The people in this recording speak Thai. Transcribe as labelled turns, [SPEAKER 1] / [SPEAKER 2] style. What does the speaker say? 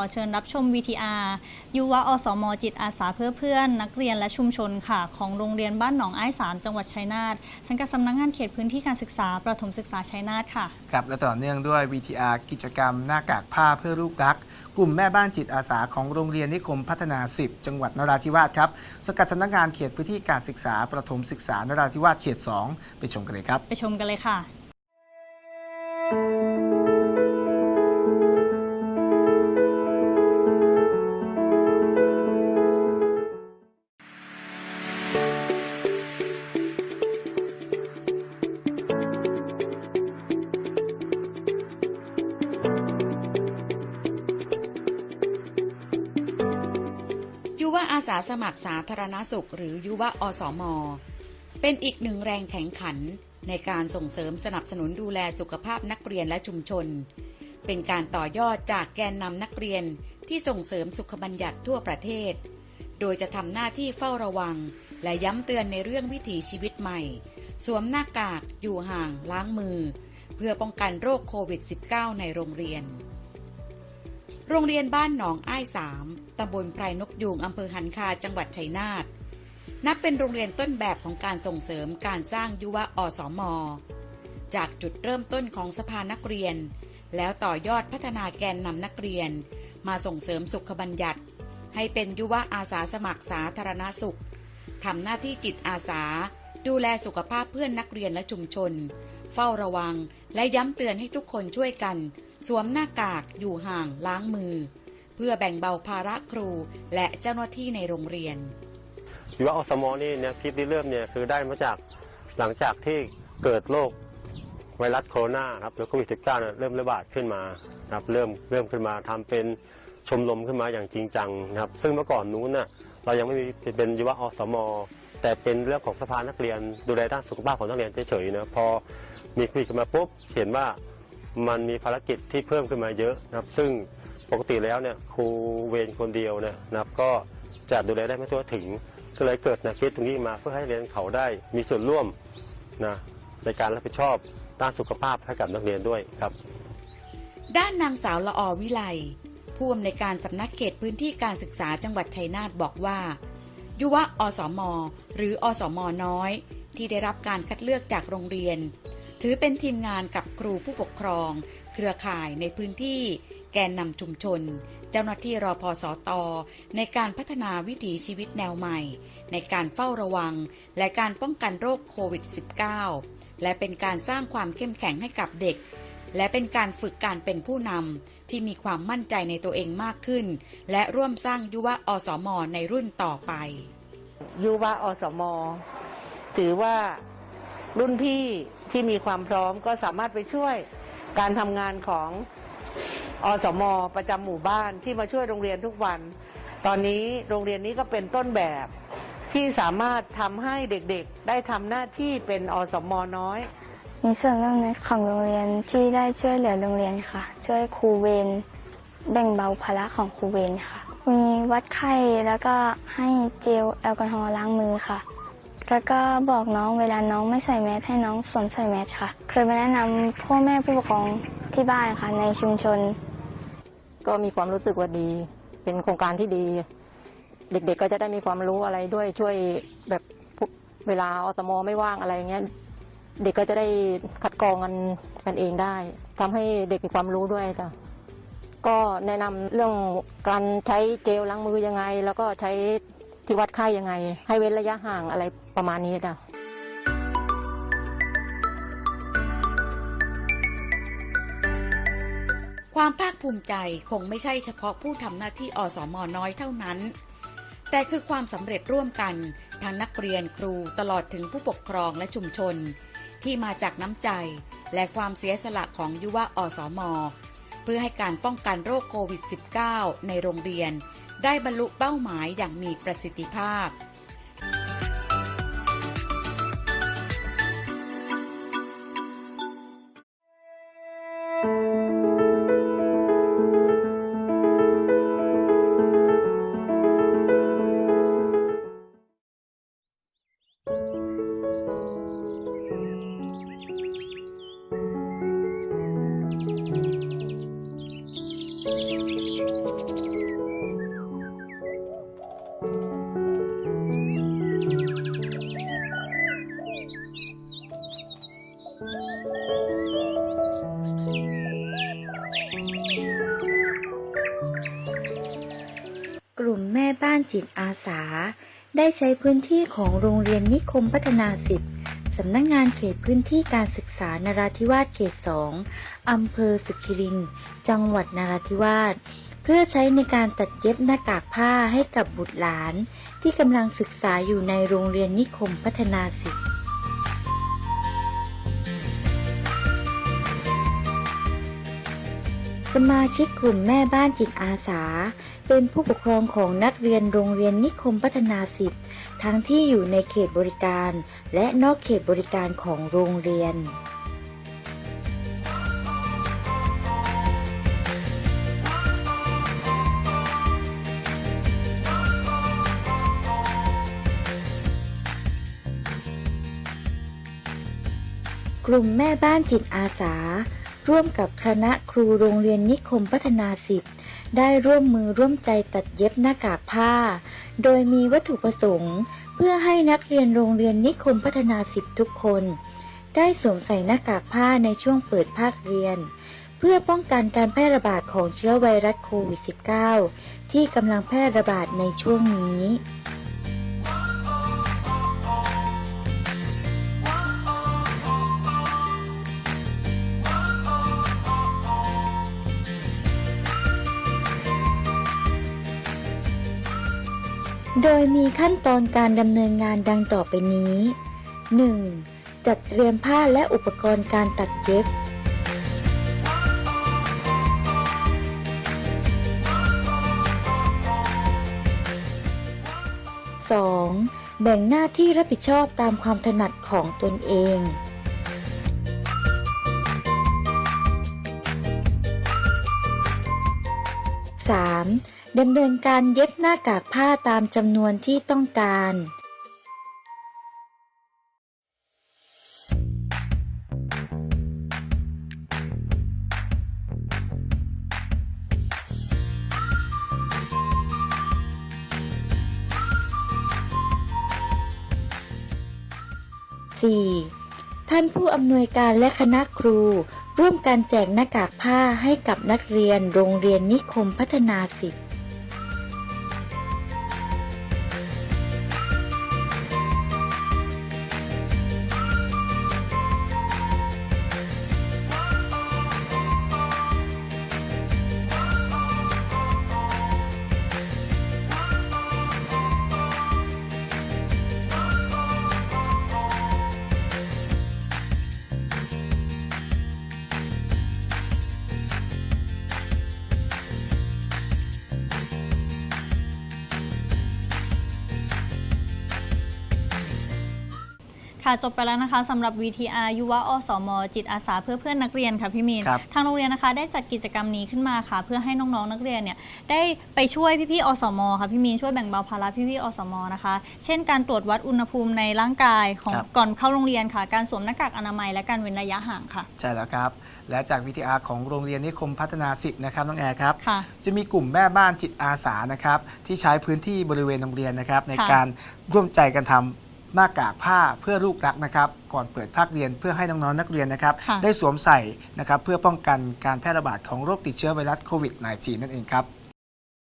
[SPEAKER 1] ขอเชิญรับชม VTR ยุวอสมจิตอาสาเพื่อเพื่อนนักเรียนและชุมชนค่ะ ของโรงเรียนบ้านหนองอ้ายสามจังหวัดชัยนาทสังกัดสำนักงานเขตพื้นที่การศึกษาประถมศึกษาชัยนาทค่ะ
[SPEAKER 2] ครับและต่อเนื่องด้วย VTR กิจกรรมหน้ากากผ้าเพื่อลูกรัก กลุ่มแม่บ้านจิตอาสาของโรงเรียนนิคมพัฒนา 10 จังหวัดนราธิวาสครับสกัดสำนักงานเขตพื้นที่การศึกษาประถมศึกษานราธิวาสเขต 2 ไปชมกันเลยครับ
[SPEAKER 1] ไปชมกันเลยค่ะา
[SPEAKER 3] สาสมัครสาธารณสุข หรือยุวอสมอเป็นอีกหนึ่งแรงแข่งขันในการส่งเสริมสนับสนุนดูแลสุขภาพนักเรียนและชุมชน เป็นการต่อยอดจากแกนนำนักเรียนที่ส่งเสริมสุขบัญญัติทั่วประเทศ โดยจะทำหน้าที่เฝ้าระวัง และย้ำเตือนในเรื่องวิถีชีวิตใหม่ สวมหน้ากากอยู่ห่างล้างมือ เพื่อป้องกันโรคโควิด -19 ในโรงเรียน โรงเรียนบ้านหนองอ้ายสามตำบลไพรนกยูงอำเภอหันคาจังหวัดชัยนาทนับเป็นโรงเรียนต้นแบบของการส่งเสริมการสร้างยุวอสมจากจุดเริ่มต้นของสภานักเรียน แล้วต่อยอดพัฒนาแกนนำนักเรียน มาส่งเสริมสุขบัญญัติ ให้เป็นยุวอาสาสมัครสาธารณสุขทำหน้าที่จิตอาสา ดูแลสุขภาพเพื่อนนักเรียนและชุมชน เฝ้าระวัง และย้ำเตือนให้ทุกคนช่วยกัน สวมหน้ากากอยู่ห่างล้างมือ เพื่อแบ่งเบาภาระครู และเจ้าหน้าที่ในโรงเรียน
[SPEAKER 4] ยุวอสมอนี่เนี่ยคลิปที่เริ่มเนี่ยคือได้มาจากหลังจากที่เกิดโรคไวรัสโคโรนาครับหรือโควิด -19 เนี่ยเริ่มระบาดขึ้นมานะครับเริ่มเริ่มขึ้นมาทำเป็นชมรมขึ้นมาอย่างจริงจังนะครับ ซึ่งเมื่อก่อนนู้นน่ะเรายังไม่มีเป็นยุวอสม แต่เป็นเรื่องของสภานักเรียนดูแลด้านสุขภาพของนักเรียนเฉยๆนะพอมีโควิดขึ้นมาปุ๊บเห็นว่ามันมีภารกิจที่เพิ่มขึ้นมาเยอะนะครับ ซึ่งปกติแล้วเนี่ยครูเวรคนเดียวเนี่ยนะครับก็จะดูแลได้ไม่ทั่วถึงก็เลยเกิดแนวคิดตรงนี้มาเพื่อให้เรียนเขาได้มีส่วนร่วมนะในการรับผิดชอบด้านสุขภาพให้กับนักเรียนด้วยครับ
[SPEAKER 3] ด้านนางสาวละออวิไลผู้อำนวยการสำนักเขตพื้นที่การศึกษาจังหวัดชัยนาทบอกว่า ยุวอสมหรืออสมน้อย ที่ได้รับการคัดเลือกจากโรงเรียน ถือเป็นทีมงานกับครูผู้ปกครอง เครือข่ายในพื้นที่ แกนนำชุมชน เจ้าหน้าที่รอพอสอตอในการพัฒนาวิถีชีวิตแนวใหม่ ในการเฝ้าระวัง และการป้องกันโรคโควิด -19 และเป็นการสร้างความเข้มแข็งให้กับเด็ก และเป็นการฝึกการเป็นผู้นำที่มีความมั่นใจในตัวเองมากขึ้น และร่วมสร้างยุวอสมในรุ่นต่อไป
[SPEAKER 5] ยุวอสม ถือว่ารุ่นพี่ที่มีความพร้อมก็สามารถไปช่วยการทำงานของอสม ประจำหมู่บ้านที่มาช่วยโรงเรียนทุกวัน ตอนนี้โรงเรียนนี้ก็เป็นต้นแบบที่สามารถทำให้เด็กๆ ได้ทำหน้าที่เป็นอสมน้อย
[SPEAKER 6] มีส่วนร่วมในของโรงเรียนที่ได้ช่วยเหลือโรงเรียนค่ะ ช่วยครูเวรแบ่งเบาภาระของครูเวรค่ะ มีวัดไข้แล้วก็ให้เจลแอลกอฮอล์ล้างมือค่ะ แล้วก็บอกน้องเวลาน้องไม่ใส่แมสให้น้องสวมใส่แมสค่ะ เคยไปแนะนำพ่อแม่ผู้ปกครองที่บ้านค่ะ ในชุมชน
[SPEAKER 7] ก็มีความรู้สึกว่าดี เป็นโครงการที่ดี เด็กๆก็จะได้มีความรู้อะไรด้วยช่วยแบบเวลาอตมไม่ว่างอะไรเงี้ย เด็กก็จะได้คัดกรองกันกันเองได้ทำให้เด็กมีความรู้ด้วยจ้ะก็แนะนำเรื่องการใช้เจลล้างมือยังไง แล้วก็ใช้ที่วัดไข้ยังไง ให้เว้นระยะห่างอะไรประมาณนี้จ้ะ
[SPEAKER 3] ความภาคภูมิใจคงไม่ใช่เฉพาะผู้ทำหน้าที่อสมน้อยเท่านั้น แต่คือความสำเร็จร่วมกัน ทั้งนักเรียนครูตลอดถึงผู้ปกครองและชุมชน ที่มาจากน้ำใจ และความเสียสละของยุวะอสมเพื่อให้การป้องกันโรคโควิด -19 ในโรงเรียน ได้บรรลุเป้าหมายอย่างมีประสิทธิภาพ
[SPEAKER 8] จิตอาสา ได้ใช้พื้นที่ของโรงเรียนนิคมพัฒนาสิบสำนักงงานเขตพื้นที่การศึกษานราธิวาสเขตสองอำเภอสุขิริน จังหวัดนราธิวาสเพื่อใช้ในการตัดเย็บหน้ากากผ้าให้กับบุตรหลาน ที่กำลังศึกษาอยู่ในโรงเรียนนิคมพัฒนาสิทธิ มาชิกกลุ่มแม่บ้านจิตอาสา เป็นผู้ปกครองของนักเรียนโรงเรียนนิคมพัฒนาสิบทั้งที่อยู่ในเขตบริการ และนอกเขตบริการของโรงเรียนกลุ่มแม่บ้านจิตอาสา ร่วมกับคณะครูโรงเรียนนิคมพัฒนาสิบได้ร่วมมือร่วมใจตัดเย็บหน้ากากผ้า โดยมีวัตถุประสงค์ เพื่อให้นักเรียนโรงเรียนนิคมพัฒนาสิบทุกคน ได้สวมใส่หน้ากากผ้าในช่วงเปิดภาคเรียน เพื่อป้องกันการแพร่ระบาดของเชื้อไวรัสโควิด -19 ที่กำลังแพร่ระบาดในช่วงนี้ โดยมีขั้นตอนการดำเนินงานดังต่อไปนี้ 1. จัดเตรียมผ้าและอุปกรณ์การตัดเย็บ 2. แบ่งหน้าที่รับผิดชอบตามความถนัดของตนเอง 3. ดำเนินการเย็บหน้ากากผ้าตามจำนวนที่ต้องการ 4. ท่านผู้อำนวยการและคณะครู ร่วมกันแจกหน้ากากผ้าให้กับนักเรียนโรงเรียนนิคมพัฒนาสิทธิ
[SPEAKER 1] ค่ะจบไปแล้วนะคะสำหรับ VTR ยุวอสม จิตอาสาเพื่อเพื่อนนักเรียนค่ะพี่มีน
[SPEAKER 2] ครับ
[SPEAKER 1] ทางโรงเรียนนะคะได้จัดกิจกรรมนี้ขึ้นมาค่ะ เพื่อให้น้องๆนักเรียนเนี่ยได้ไปช่วยพี่ๆอสมค่ะพี่มีนช่วยแบ่งเบาภาระพี่ๆอสมนะคะ เช่นการตรวจวัดอุณหภูมิในร่างกายของ
[SPEAKER 2] ครับ
[SPEAKER 1] ก่อนเข้าโรงเรียนค่ะ การสวมหน้ากากอนามัยและการเว้นระยะห่างค่ะ
[SPEAKER 2] ใช่แล้วครับ และจาก VTR ของโรงเรียนนิคมพัฒนา 10 นะครับน้องแอร์ครับ
[SPEAKER 1] ค่ะ
[SPEAKER 2] จะมีกลุ่มแม่บ้านจิตอาสานะครับที่ใช้พื้นที่บริเวณโรงเรียนนะครับใน
[SPEAKER 1] ค่ะ
[SPEAKER 2] การร่วมใจกันทำ หน้ากากผ้าเพื่อลูกรักนะครับก่อนเปิดภาคเรียนเพื่อให้น้องๆนักเรียนนะครับ
[SPEAKER 1] ค่ะ
[SPEAKER 2] ได้สวมใส่นะครับเพื่อป้องกันการแพร่ระบาดของโรคติดเชื้อไวรัสโควิด -19 นั่นเองครับ